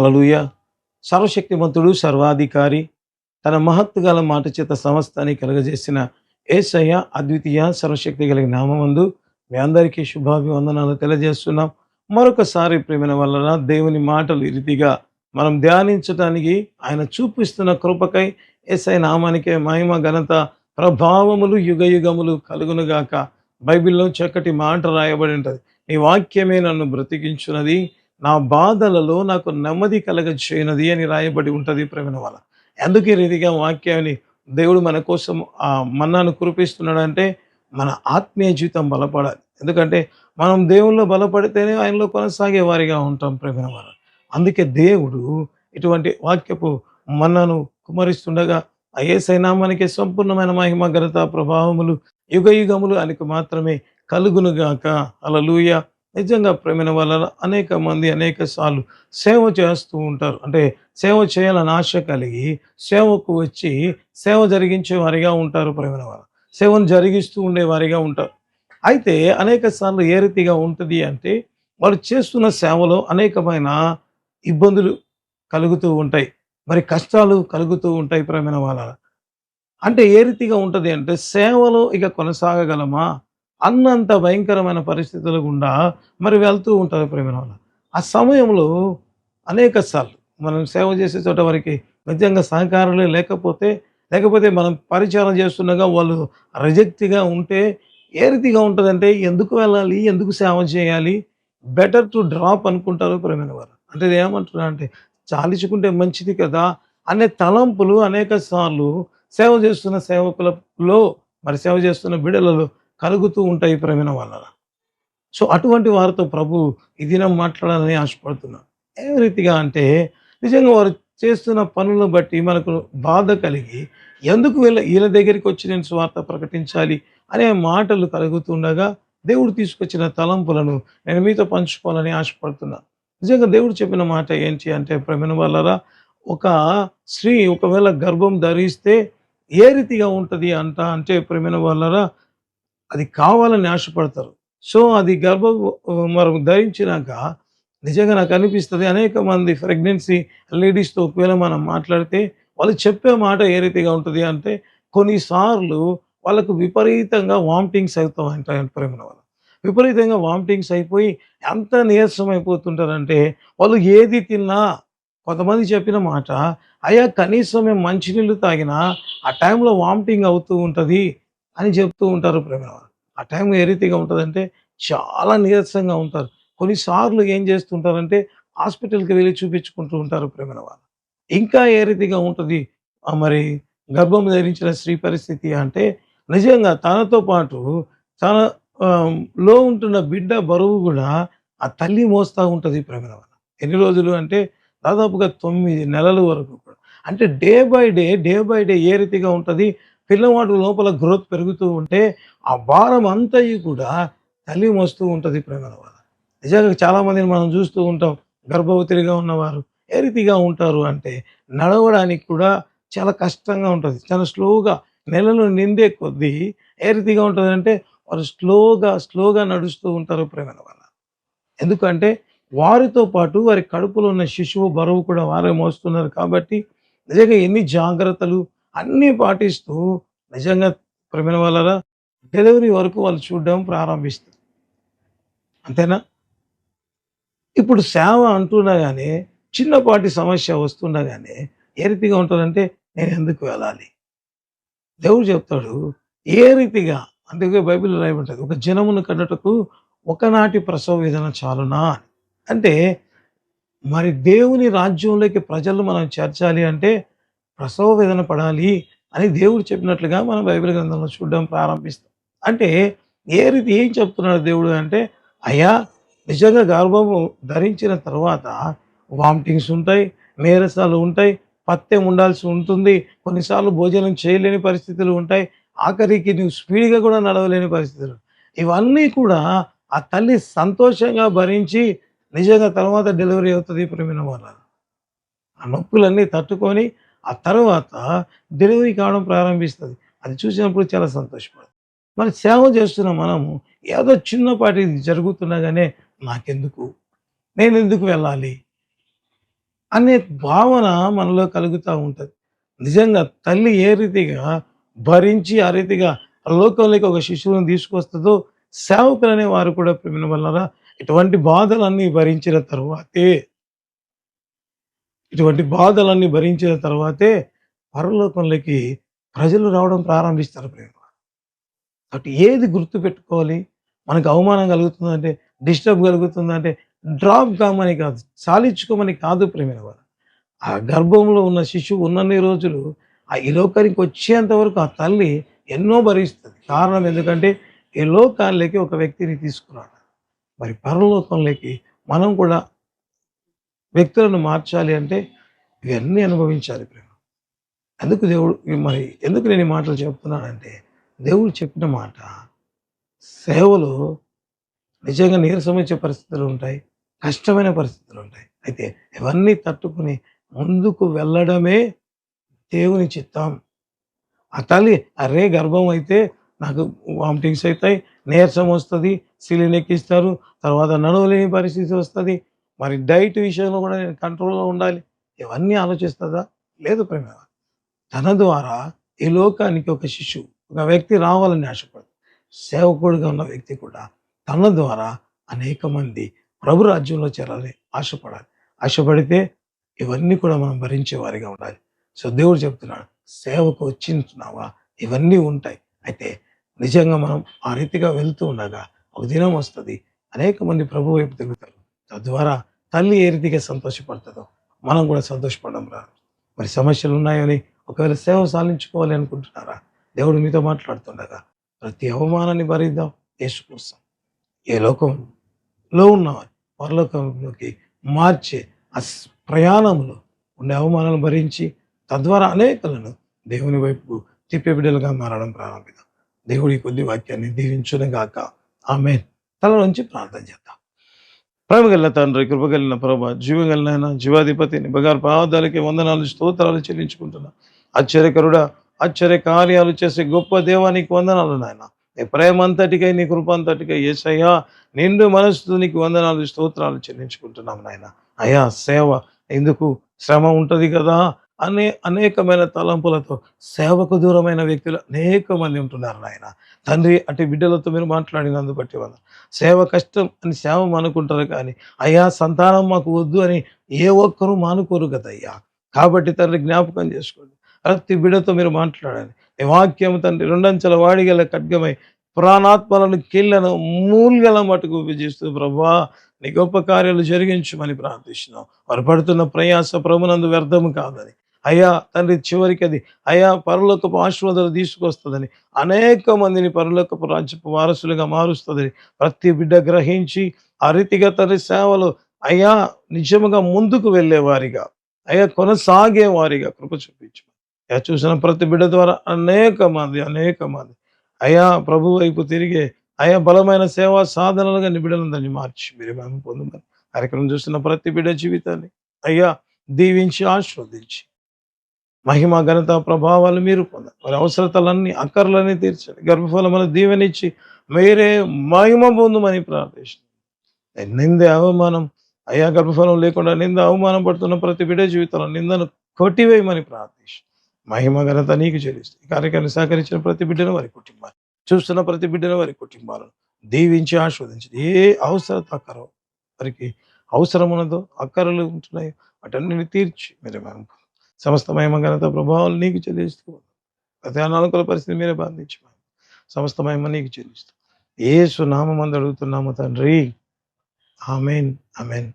అలలుయ సర్వశక్తిమంతుడు సర్వాధికారి తన మహత్తు గల మాట చేత సమస్తాన్ని కలుగజేసిన ఏసయ్య అద్వితీయ సర్వశక్తి కలిగిన నామందు మీ అందరికీ శుభాభివందనాలు తెలియజేస్తున్నాం. మరొకసారి ప్రేమల వలన దేవుని మాటలు ఇరితిగా రీతిగా మనం ధ్యానించటానికి ఆయన చూపిస్తున్న కృపకై ఎస్ఐ నామానికే మహిమ ఘనత ప్రభావములు యుగ యుగములు కలుగునుగాక. బైబిల్లో చక్కటి మాట రాయబడి ఉంటుంది. నీ వాక్యమే నన్ను బ్రతికించున్నది. నా బాధలలో నాకు నెమ్మది కలగచేయనది అని రాయబడి ఉంటుంది ప్రవీణ వల్ల ఎందుకే రీతిగా వాక్యాన్ని దేవుడు మన కోసం ఆ కురిపిస్తున్నాడు కురిపిస్తున్నాడంటే మన ఆత్మీయ జీవితం బలపడాలి. ఎందుకంటే మనం దేవుల్లో బలపడితేనే ఆయనలో కొనసాగే వారిగా ఉంటాం ప్రవీణ వల్ల అందుకే దేవుడు ఇటువంటి వాక్యపు మన్నను కుమరిస్తుండగా అయ్యేసైనా మనకి సంపూర్ణమైన మహిమ ఘనత ప్రభావములు యుగ యుగములు ఆయనకు మాత్రమే కలుగునుగాక. అలలుయ నిజంగా ప్రేమైన వాళ్ళ అనేక మంది అనేక సార్లు సేవ చేస్తూ ఉంటారు. అంటే సేవ చేయాలని ఆశ కలిగి సేవకు వచ్చి సేవ జరిగించే వారిగా ఉంటారు ప్రేమైన వారు సేవను జరిగిస్తూ ఉండే వారిగా ఉంటారు. అయితే అనేక సార్లు ఏ రీతిగా ఉంటుంది అంటే వాళ్ళు చేస్తున్న సేవలో అనేకమైన ఇబ్బందులు కలుగుతూ ఉంటాయి. మరి కష్టాలు కలుగుతూ ఉంటాయి ప్రేమైన వాళ్ళ. అంటే ఏ రీతిగా ఉంటుంది అంటే సేవలో ఇక కొనసాగగలమా? అన్నంత భయంకరమైన పరిస్థితుల గుండా మరి వెళ్తూ ఉంటారు ప్రేమ ఆ సమయంలో అనేక సార్లు మనం సేవ చేసే చోట వారికి నిజంగా సహకారాలు లేకపోతే లేకపోతే మనం పరిచారం చేస్తుండగా వాళ్ళు రిజెక్ట్గా ఉంటే ఏ రీతిగా ఉంటుందంటే ఎందుకు వెళ్ళాలి ఎందుకు సేవ చేయాలి బెటర్ టు డ్రాప్ అనుకుంటారు ప్రేమైన వారు. అంటే ఏమంటున్నా అంటే చాలించుకుంటే మంచిది కదా అనే తలంపులు అనేక సార్లు సేవ చేస్తున్న సేవకులలో మరి సేవ చేస్తున్న బిడలలో కలుగుతూ ఉంటాయి ప్రేమైన వాళ్ళ సో అటువంటి వారితో ప్రభు ఈ దినం మాట్లాడాలని ఆశపడుతున్నాను ఏ రీతిగా అంటే నిజంగా వారు చేస్తున్న పనులను బట్టి మనకు బాధ కలిగి ఎందుకు వీళ్ళ వీళ్ళ దగ్గరికి వచ్చి నేను స్వార్థ ప్రకటించాలి అనే మాటలు కలుగుతుండగా దేవుడు తీసుకొచ్చిన తలంపులను నేను మీతో పంచుకోవాలని ఆశపడుతున్నాను నిజంగా దేవుడు చెప్పిన మాట ఏంటి అంటే ప్రమిన వల్లరా ఒక స్త్రీ ఒకవేళ గర్భం ధరిస్తే ఏ రీతిగా ఉంటుంది అంట అంటే ప్రమిన వల్లరా అది కావాలని ఆశపడతారు. సో అది గర్భ మనం ధరించినాక నిజంగా నాకు అనిపిస్తుంది అనేక మంది ప్రెగ్నెన్సీ లేడీస్తో ఒకవేళ మనం మాట్లాడితే వాళ్ళు చెప్పే మాట ఏ రీతిగా ఉంటుంది అంటే కొన్నిసార్లు వాళ్ళకు విపరీతంగా వామిటింగ్స్ అవుతూ ఉంటాయంట ప్రేమల వాళ్ళు. విపరీతంగా వామిటింగ్స్ అయిపోయి ఎంత నీరసం అయిపోతుంటారంటే వాళ్ళు ఏది తిన్నా కొంతమంది చెప్పిన మాట అయ్యా కనీసం మేము మంచినీళ్ళు తాగినా ఆ టైంలో వామిటింగ్ అవుతూ ఉంటుంది అని చెప్తూ ఉంటారు ప్రేమ ఆ టైం ఏ రీతిగా ఉంటుందంటే చాలా నీరసంగా ఉంటారు. కొన్నిసార్లు ఏం చేస్తుంటారంటే హాస్పిటల్కి వెళ్ళి చూపించుకుంటూ ఉంటారు ప్రేమల వాళ్ళు ఇంకా ఏ రీతిగా ఉంటుంది? మరి గర్భం ధరించిన స్త్రీ పరిస్థితి అంటే నిజంగా తనతో పాటు తన లో ఉంటున్న బిడ్డ బరువు కూడా ఆ తల్లి మోస్తూ ఉంటుంది ప్రేమల వాళ్ళ ఎన్ని రోజులు అంటే దాదాపుగా తొమ్మిది నెలల వరకు కూడా. అంటే day by day day by day ఏ రీతిగా ఉంటుంది? పిల్లవాడు లోపల గ్రోత్ పెరుగుతూ ఉంటే ఆ భారం అంతయు కూడా తల్లి మోస్తూ ఉంటుంది ప్రేమల వల్ల. నిజంగా చాలామందిని మనం చూస్తూ ఉంటాం గర్భవతిగా ఉన్నవారు ఏ రీతిగా ఉంటారు అంటే నడవడానికి కూడా చాలా కష్టంగా ఉంటుంది. చాలా స్లోగా నెలలు నిండే కొద్దీ ఏ రీతిగా ఉంటుంది అంటే వారు స్లోగా స్లోగా నడుస్తూ ఉంటారు ప్రేమల వల్ల. ఎందుకంటే వారితో పాటు వారి కడుపులో ఉన్న శిశువు బరువు కూడా వారే మోస్తున్నారు కాబట్టి నిజంగా ఎన్ని జాగ్రత్తలు అన్నీ పాటిస్తూ నిజంగా ప్రమిన వాళ్ళ డెలివరీ వరకు వాళ్ళు చూడడం ప్రారంభిస్తారు. అంతేనా? ఇప్పుడు సేవ అంటున్నా కానీ చిన్నపాటి సమస్య వస్తున్నా కానీ ఏ రీతిగా ఉంటుందంటే నేను ఎందుకు వెళ్ళాలి? దేవుడు చెప్తాడు ఏ రీతిగా అందుకే బైబిల్ రాయబడ్డది ఒక జనమును కన్నటకు ఒకనాటి ప్రసవ విధాన చాలునా అంటే మరి దేవుని రాజ్యంలోకి ప్రజలు మనం చేర్చాలి అంటే ప్రసవ వేదన పడాలి అని దేవుడు చెప్పినట్లుగా మనం బైబిల్ గ్రంథంలో చూడడం ప్రారంభిస్తాం. అంటే ఏ రీతి ఏం చెప్తున్నాడు దేవుడు అంటే అయ్యా నిజంగా గర్భము ధరించిన తర్వాత వామిటింగ్స్ ఉంటాయి నీరసాలు ఉంటాయి పత్యం ఉండాల్సి ఉంటుంది కొన్నిసార్లు భోజనం చేయలేని పరిస్థితులు ఉంటాయి ఆఖరికి నువ్వు స్పీడ్గా కూడా నడవలేని పరిస్థితులు. ఇవన్నీ కూడా ఆ తల్లి సంతోషంగా భరించి నిజంగా తర్వాత డెలివరీ అవుతుంది ప్రేమిన వాళ్ళ. ఆ నొప్పులన్నీ తట్టుకొని ఆ తర్వాత డెలివరీ కావడం ప్రారంభిస్తుంది. అది చూసినప్పుడు చాలా సంతోషపడుతుంది. మరి సేవ చేస్తున్న మనము ఏదో చిన్నపాటి జరుగుతున్నా కానీ నాకెందుకు నేను ఎందుకు వెళ్ళాలి? అనే భావన మనలో కలుగుతూ ఉంటుంది. నిజంగా తల్లి ఏ రీతిగా భరించి ఆ రీతిగా లోకంలోకి ఒక శిశువుని తీసుకొస్తుందో సేవకులు అనే వారు కూడా ప్రేమిన వలన ఇటువంటి బాధలన్నీ భరించిన తర్వాతే ఇటువంటి బాధలన్నీ భరించిన తర్వాతే పరలోకంలోకి ప్రజలు రావడం ప్రారంభిస్తారు ప్రేమ కాబట్టి ఏది గుర్తు పెట్టుకోవాలి? మనకు అవమానం కలుగుతుందంటే డిస్టర్బ్ కలుగుతుందంటే డ్రాప్ కామని కాదు సాలించుకోమని కాదు ప్రేమ వారు ఆ గర్భంలో ఉన్న శిశువు ఉన్నన్ని రోజులు ఆ ఈ లోకానికి వచ్చేంత వరకు ఆ తల్లి ఎన్నో భరిస్తుంది. కారణం ఎందుకంటే ఈ లోకాల్లోకి ఒక వ్యక్తిని తీసుకురాడు మరి పరలోకంలోకి మనం కూడా వ్యక్తులను మార్చాలి అంటే ఇవన్నీ అనుభవించాలి ప్రేమ. ఎందుకు దేవుడు మరి ఎందుకు నేను ఈ మాటలు చెప్తున్నానంటే దేవుడు చెప్పిన మాట సేవలు నిజంగా నీరసం పరిస్థితులు ఉంటాయి కష్టమైన పరిస్థితులు ఉంటాయి. అయితే ఇవన్నీ తట్టుకుని ముందుకు వెళ్ళడమే దేవుని చిత్తం. ఆ తల్లి అరే గర్భం అయితే నాకు వామిటింగ్స్ అవుతాయి నీరసం వస్తుంది సిలిన్ ఎక్కిస్తారు తర్వాత నడవలేని పరిస్థితి వస్తుంది మరి డైట్ విషయంలో కూడా నేను కంట్రోల్లో ఉండాలి. ఇవన్నీ ఆలోచిస్తుందా? లేదు ప్రేమ. తన ద్వారా ఈ లోకానికి ఒక శిశువు ఒక వ్యక్తి రావాలని ఆశపడదు సేవకుడిగా ఉన్న వ్యక్తి కూడా తన ద్వారా అనేక మంది ప్రభు రాజ్యంలో చేరాలని ఆశపడాలి. ఆశపడితే ఇవన్నీ కూడా మనం భరించే వారిగా ఉండాలి. సో దేవుడు చెప్తున్నాడు సేవకు వచ్చింటున్నావా? ఇవన్నీ ఉంటాయి. అయితే నిజంగా మనం ఆ రీతిగా వెళ్తూ ఉండగా ఒక దినం వస్తుంది. అనేక మంది ప్రభు వైపు తిరుగుతారు. తద్వారా తల్లి ఏ రీతిగా సంతోషపడుతుందో మనం కూడా సంతోషపడడం రా. మరి సమస్యలు ఉన్నాయని ఒకవేళ సేవ సాధించుకోవాలి అనుకుంటున్నారా? దేవుడు మీతో మాట్లాడుతుండగా ప్రతి అవమానాన్ని భరిద్దాం యేసు కోసం ఏ లోకంలో ఉన్నవారు పరలోకంలోకి మార్చే ఆ ప్రయాణంలో ఉండే అవమానాలను భరించి తద్వారా అనేకలను దేవుని వైపు తిప్పే బిడ్డలుగా మారడం ప్రారంభిద్దాం. దేవుడి కొద్ది వాక్యాన్ని దీవించును గాక ఆమె తల నుంచి ప్రార్థన చేద్దాం. ప్రేమ కలిగిన తండ్రి కృపగలిగిన ప్రభా జీవగలిన జీవాధిపతిని బగారు పాదాలకి వందనాలు స్తోత్రాలు చెల్లించుకుంటున్నా. ఆశ్చర్యకరుడా ఆశ్చర్య కార్యాలు చేసే గొప్ప దేవానికి వందనాలు నాయన. నీ ప్రేమ అంతటికై నీ కృప అంతటికై ఏసయ్యా నిండు మనసుతో నీకు వందనాలు స్తోత్రాలు చెల్లించుకుంటున్నాం నాయన. అయ్యా సేవ ఎందుకు శ్రమ ఉంటుంది కదా. అనే అనేకమైన తలంపులతో సేవకు దూరమైన వ్యక్తులు అనేక మంది ఉంటున్నారు నాయన. తండ్రి అటు బిడ్డలతో మీరు మాట్లాడినందు బట్టి వంద. సేవ కష్టం అని సేవ అనుకుంటారు కానీ అయ్యా సంతానం మాకు వద్దు అని ఏ ఒక్కరూ మానుకోరు కదయ్యా. కాబట్టి తండ్రి జ్ఞాపకం చేసుకోండి. ప్రతి బిడ్డతో మీరు మాట్లాడాలి ఈ వాక్యం తండ్రి రెండంచెల వాడిగల ఖడ్గమై ప్రాణాత్మలను కీళ్ళను మూల్గల మటుకు విజయిస్తూ ప్రభా నీ గొప్ప కార్యాలు జరిగించమని ప్రార్థిస్తున్నాం. వారు పడుతున్న ప్రయాస ప్రభునందు వ్యర్థము కాదని అయ్యా తండ్రి చివరికి అది అయ్యా పరలోకపు ఆశీర్వాదాలు తీసుకొస్తుందని అనేక మందిని పరలోకపు రాజ్యపు వారసులుగా మారుస్తుందని ప్రతి బిడ్డ గ్రహించి ఆ రీతిగా తండ్రి సేవలు అయ్యా నిజముగా ముందుకు వెళ్ళే వారిగా అయ్యా కొనసాగే వారిగా కృప చూపించు అయ్యా చూసిన ప్రతి బిడ్డ ద్వారా అనేక మంది అనేక మంది అయ్యా ప్రభు వైపు తిరిగే అయ్యా బలమైన సేవా సాధనలుగా నిబిడలందరినీ మార్చి మీరు మేము పొందమని. కార్యక్రమం చూస్తున్న ప్రతి బిడ్డ జీవితాన్ని అయ్యా దీవించి ఆస్వాదించి మహిమ ఘనత ప్రభావాలు మీరు పొందాలి. వారి అవసరతలన్నీ అక్కర్లన్నీ తీర్చండి. గర్భఫలములు దీవెనిచ్చి మీరే మహిమ పొందమని ప్రార్థిస్తున్నాం నింద అవమానం. అయ్యా గర్భఫలం లేకుండా నింద అవమానం పడుతున్న ప్రతి బిడ్డ జీవితంలో నిందను కొట్టివేయమని ప్రార్థిస్తున్నాం మహిమ ఘనత నీకు చెల్లిస్తుంది ఈ కార్యక్రమాన్ని సహకరించిన ప్రతి బిడ్డను వారి కుటుంబాలు చూస్తున్న ప్రతి బిడ్డను వారి కుటుంబాలను దీవించి ఆస్వాదించి ఏ అవసరత అక్కరో వారికి అవసరం ఉన్నదో అక్కరలు ఉంటున్నాయో వాటన్నిటిని తీర్చి మీరు మేము సమస్త మహిమఘనత ప్రభావాలు నీకు చెల్లిస్తూ ప్రతి అనానుకూల పరిస్థితి మీరే బంధించి సమస్త మహిమ నీకు చెల్లిస్తూ. ఏసు సునామందు అడుగుతున్నాము తండ్రి. ఆమెన్. అమెన్